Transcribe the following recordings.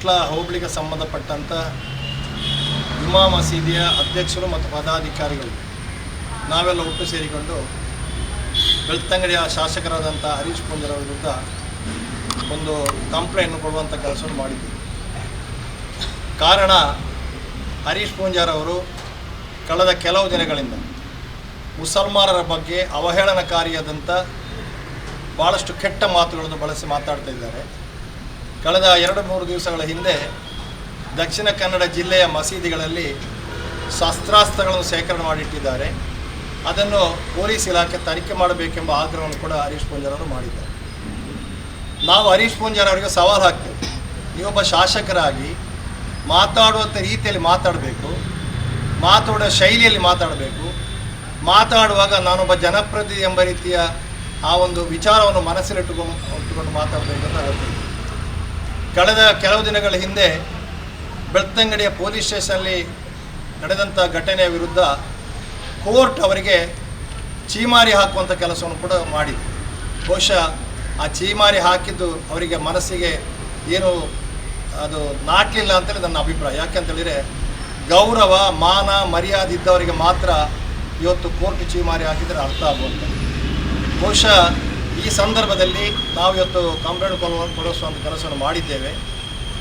ವಿಟ್ಲ ಹೋಬಳಿಗೆ ಸಂಬಂಧಪಟ್ಟಂಥ ಜುಮಾ ಮಸೀದಿಯ ಅಧ್ಯಕ್ಷರು ಮತ್ತು ಪದಾಧಿಕಾರಿಗಳು ನಾವೆಲ್ಲ ಒಟ್ಟು ಸೇರಿಕೊಂಡು ಬೆಳ್ತಂಗಡಿಯ ಶಾಸಕರಾದಂಥ ಹರೀಶ್ ಪೂಂಜರ ವಿರುದ್ಧ ಒಂದು ಕಂಪ್ಲೇಂಟ್ ಕೊಡುವಂಥ ಕೆಲಸವನ್ನು ಮಾಡಿದ್ವಿ. ಕಾರಣ ಹರೀಶ್ ಪೂಂಜಾರ್ ಅವರು ಕಳೆದ ಕೆಲವು ದಿನಗಳಿಂದ ಮುಸಲ್ಮಾನರ ಬಗ್ಗೆ ಅವಹೇಳನಕಾರಿಯಾದಂಥ ಭಾಳಷ್ಟು ಕೆಟ್ಟ ಮಾತುಗಳನ್ನು ಬಳಸಿ ಮಾತಾಡ್ತಾ ಇದ್ದಾರೆ. ಕಳೆದ ಎರಡು ಮೂರು ದಿವಸಗಳ ಹಿಂದೆ ದಕ್ಷಿಣ ಕನ್ನಡ ಜಿಲ್ಲೆಯ ಮಸೀದಿಗಳಲ್ಲಿ ಶಸ್ತ್ರಾಸ್ತ್ರಗಳನ್ನು ಶೇಖರಣೆ ಮಾಡಿಟ್ಟಿದ್ದಾರೆ. ಅದನ್ನು ಪೊಲೀಸ್ ಇಲಾಖೆ ತನಿಖೆ ಮಾಡಬೇಕೆಂಬ ಆಗ್ರಹವನ್ನು ಕೂಡ ಹರೀಶ್ ಪೂಂಜರವರು ಮಾಡಿದ್ದಾರೆ. ನಾವು ಹರೀಶ್ ಅವರಿಗೆ ಸವಾಲು ಹಾಕ್ತೇವೆ. ನೀವೊಬ್ಬ ಶಾಸಕರಾಗಿ ಮಾತಾಡುವಂಥ ರೀತಿಯಲ್ಲಿ ಮಾತಾಡಬೇಕು. ಮಾತಾಡೋ ಶೈಲಿಯಲ್ಲಿ ಮಾತಾಡಬೇಕು. ಮಾತಾಡುವಾಗ ನಾನೊಬ್ಬ ಜನಪ್ರತಿನಿಧಿ ಎಂಬ ರೀತಿಯ ಆ ಒಂದು ವಿಚಾರವನ್ನು ಮನಸ್ಸಿನಲ್ಲಿಟ್ಟುಕೊಂಡು ಇಟ್ಟುಕೊಂಡು ಅಂತ ಹೇಳ್ತೀನಿ ಕಳೆದ ಕೆಲವು ದಿನಗಳ ಹಿಂದೆ ಬೆಳ್ತಂಗಡಿಯ ಪೊಲೀಸ್ ಸ್ಟೇಷನಲ್ಲಿ ನಡೆದಂಥ ಘಟನೆಯ ವಿರುದ್ಧ ಕೋರ್ಟ್ ಅವರಿಗೆ ಚೀಮಾರಿ ಹಾಕುವಂಥ ಕೆಲಸವನ್ನು ಕೂಡ ಮಾಡಿದೆ. ಬಹುಶಃ ಆ ಚೀಮಾರಿ ಹಾಕಿದ್ದು ಅವರಿಗೆ ಮನಸ್ಸಿಗೆ ಏನು ಅದು ನಾಟಲಿಲ್ಲ ಅಂತೇಳಿ ನನ್ನ ಅಭಿಪ್ರಾಯ. ಯಾಕೆಂತೇಳಿದರೆ ಗೌರವ, ಮಾನ, ಮರ್ಯಾದೆ ಇದ್ದವರಿಗೆ ಮಾತ್ರ ಇವತ್ತು ಕೋರ್ಟ್ ಚೀಮಾರಿ ಹಾಕಿದರೆ ಅರ್ಥ ಆಗುವಂಥ ಬಹುಶಃ ಈ ಸಂದರ್ಭದಲ್ಲಿ ನಾವು ಇವತ್ತು ಕಂಪ್ಲೇಂಟ್ ಕೊಡಿಸುವಂಥ ಕೆಲಸವನ್ನು ಮಾಡಿದ್ದೇವೆ.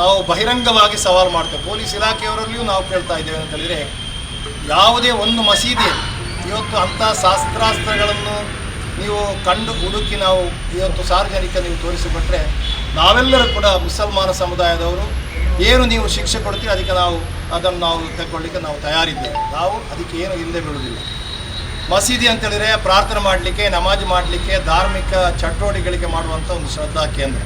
ನಾವು ಬಹಿರಂಗವಾಗಿ ಸವಾಲು ಮಾಡ್ತೇವೆ. ಪೊಲೀಸ್ ಇಲಾಖೆಯವರಲ್ಲಿಯೂ ನಾವು ಕೇಳ್ತಾ ಇದ್ದೇವೆ ಅಂತ ಹೇಳಿದರೆ, ಯಾವುದೇ ಒಂದು ಮಸೀದಿ, ಇವತ್ತು ಅಂಥ ಶಾಸ್ತ್ರಾಸ್ತ್ರಗಳನ್ನು ನೀವು ಕಂಡು ಹುಡುಕಿ ನಾವು ಇವತ್ತು ಸಾರ್ವಜನಿಕ ನೀವು ತೋರಿಸಿಕೊಟ್ರೆ, ನಾವೆಲ್ಲರೂ ಕೂಡ ಮುಸಲ್ಮಾನ ಸಮುದಾಯದವರು, ಏನು ನೀವು ಶಿಕ್ಷೆ ಕೊಡ್ತೀರಿ ಅದಕ್ಕೆ ನಾವು ಅದನ್ನು ನಾವು ತಗೊಳ್ಳಿಕ್ಕೆ ನಾವು ತಯಾರಿದ್ದೇವೆ. ನಾವು ಅದಕ್ಕೆ ಏನು ಹಿಂದೆ ಬೀಳುವುದಿಲ್ಲ. ಮಸೀದಿ ಅಂತೇಳಿದರೆ ಪ್ರಾರ್ಥನೆ ಮಾಡಲಿಕ್ಕೆ, ನಮಾಜ್ ಮಾಡಲಿಕ್ಕೆ, ಧಾರ್ಮಿಕ ಚಟುವಟಿಕೆಗಳಿಗೆ ಮಾಡುವಂಥ ಒಂದು ಶ್ರದ್ಧಾ ಕೇಂದ್ರ.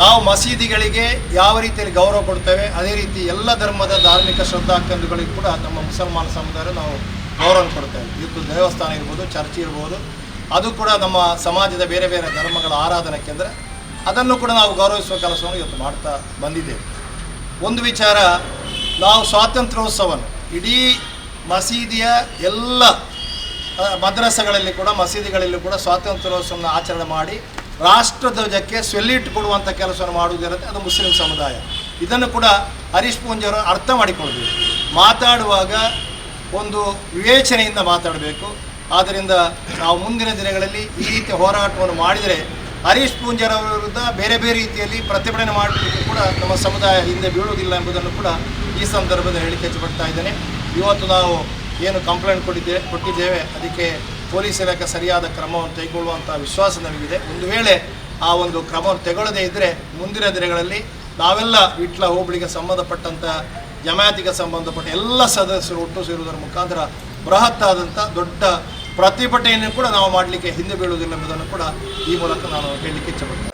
ನಾವು ಮಸೀದಿಗಳಿಗೆ ಯಾವ ರೀತಿಯಲ್ಲಿ ಗೌರವ ಕೊಡ್ತೇವೆ, ಅದೇ ರೀತಿ ಎಲ್ಲ ಧರ್ಮದ ಧಾರ್ಮಿಕ ಶ್ರದ್ಧಾ ಕೇಂದ್ರಗಳಿಗೂ ಕೂಡ ನಮ್ಮ ಮುಸಲ್ಮಾನ ಸಮುದಾಯ ನಾವು ಗೌರವ ಕೊಡ್ತೇವೆ. ಇವತ್ತು ದೇವಸ್ಥಾನ ಇರ್ಬೋದು, ಚರ್ಚ್ ಇರ್ಬೋದು, ಅದು ಕೂಡ ನಮ್ಮ ಸಮಾಜದ ಬೇರೆ ಬೇರೆ ಧರ್ಮಗಳ ಆರಾಧನಾ ಕೇಂದ್ರ. ಅದನ್ನು ಕೂಡ ನಾವು ಗೌರವಿಸುವ ಕೆಲಸವನ್ನು ಇವತ್ತು ಮಾಡ್ತಾ ಬಂದಿದ್ದೇವೆ. ಒಂದು ವಿಚಾರ, ನಾವು ಸ್ವಾತಂತ್ರ್ಯೋತ್ಸವನ್ನು ಇಡೀ ಮಸೀದಿಯ ಎಲ್ಲ ಮದ್ರಸಗಳಲ್ಲಿ ಕೂಡ, ಮಸೀದಿಗಳಲ್ಲಿ ಕೂಡ ಸ್ವಾತಂತ್ರ್ಯೋತ್ಸವವನ್ನು ಆಚರಣೆ ಮಾಡಿ, ರಾಷ್ಟ್ರಧ್ವಜಕ್ಕೆ ಸ್ವೆಲ್ಲಿಟ್ ಕೊಡುವಂಥ ಕೆಲಸವನ್ನು ಮಾಡುವುದಿರುತ್ತೆ, ಅದು ಮುಸ್ಲಿಂ ಸಮುದಾಯ. ಇದನ್ನು ಕೂಡ ಹರೀಶ್ ಪೂಂಜವರು ಅರ್ಥ ಮಾಡಿಕೊಳ್ಬೇಕು ಮಾತಾಡುವಾಗ ಒಂದು ವಿವೇಚನೆಯಿಂದ ಮಾತಾಡಬೇಕು. ಆದ್ದರಿಂದ ನಾವು ಮುಂದಿನ ದಿನಗಳಲ್ಲಿ ಈ ರೀತಿಯ ಹೋರಾಟವನ್ನು ಮಾಡಿದರೆ, ಹರೀಶ್ ಪೂಂಜಿಯವರ ವಿರುದ್ಧ ಬೇರೆ ಬೇರೆ ರೀತಿಯಲ್ಲಿ ಪ್ರತಿಭಟನೆ ಮಾಡಲಿಕ್ಕೆ ಕೂಡ ನಮ್ಮ ಸಮುದಾಯ ಹಿಂದೆ ಬೀಳುವುದಿಲ್ಲ ಎಂಬುದನ್ನು ಕೂಡ ಈ ಸಂದರ್ಭದಲ್ಲಿ ಹೇಳಿಕೆ ಹಚ್ಚಪಡ್ತಾ ಇದ್ದೇನೆ. ಇವತ್ತು ನಾವು ಏನು ಕಂಪ್ಲೇಂಟ್ ಕೊಟ್ಟಿದ್ದೇವೆ ಕೊಟ್ಟಿದ್ದೇವೆ, ಅದಕ್ಕೆ ಪೊಲೀಸ್ ಇಲಾಖೆ ಸರಿಯಾದ ಕ್ರಮವನ್ನು ಕೈಗೊಳ್ಳುವಂಥ ವಿಶ್ವಾಸ ನಮಗಿದೆ. ಒಂದು ವೇಳೆ ಆ ಒಂದು ಕ್ರಮವನ್ನು ತೆಗೊಳ್ಳದೇ ಇದ್ದರೆ ಮುಂದಿನ ದಿನಗಳಲ್ಲಿ ನಾವೆಲ್ಲ ವಿಟ್ಲ ಹೋಬಳಿಗೆ ಸಂಬಂಧಪಟ್ಟಂಥ ಜಮಾತಿಗೆ ಸಂಬಂಧಪಟ್ಟ ಎಲ್ಲ ಸದಸ್ಯರು ಒಟ್ಟು ಸೇರುವುದರ ಮುಖಾಂತರ ಬೃಹತ್ತಾದಂಥ ದೊಡ್ಡ ಪ್ರತಿಭಟನೆಯನ್ನು ಕೂಡ ನಾವು ಮಾಡಲಿಕ್ಕೆ ಹಿಂದೆ ಬೀಳುವುದಿಲ್ಲ ಎಂಬುದನ್ನು ಕೂಡ ಈ ಮೂಲಕ ನಾನು ಹೇಳಲಿಕ್ಕೆ ಇಚ್ಛಪಡ್ತೇನೆ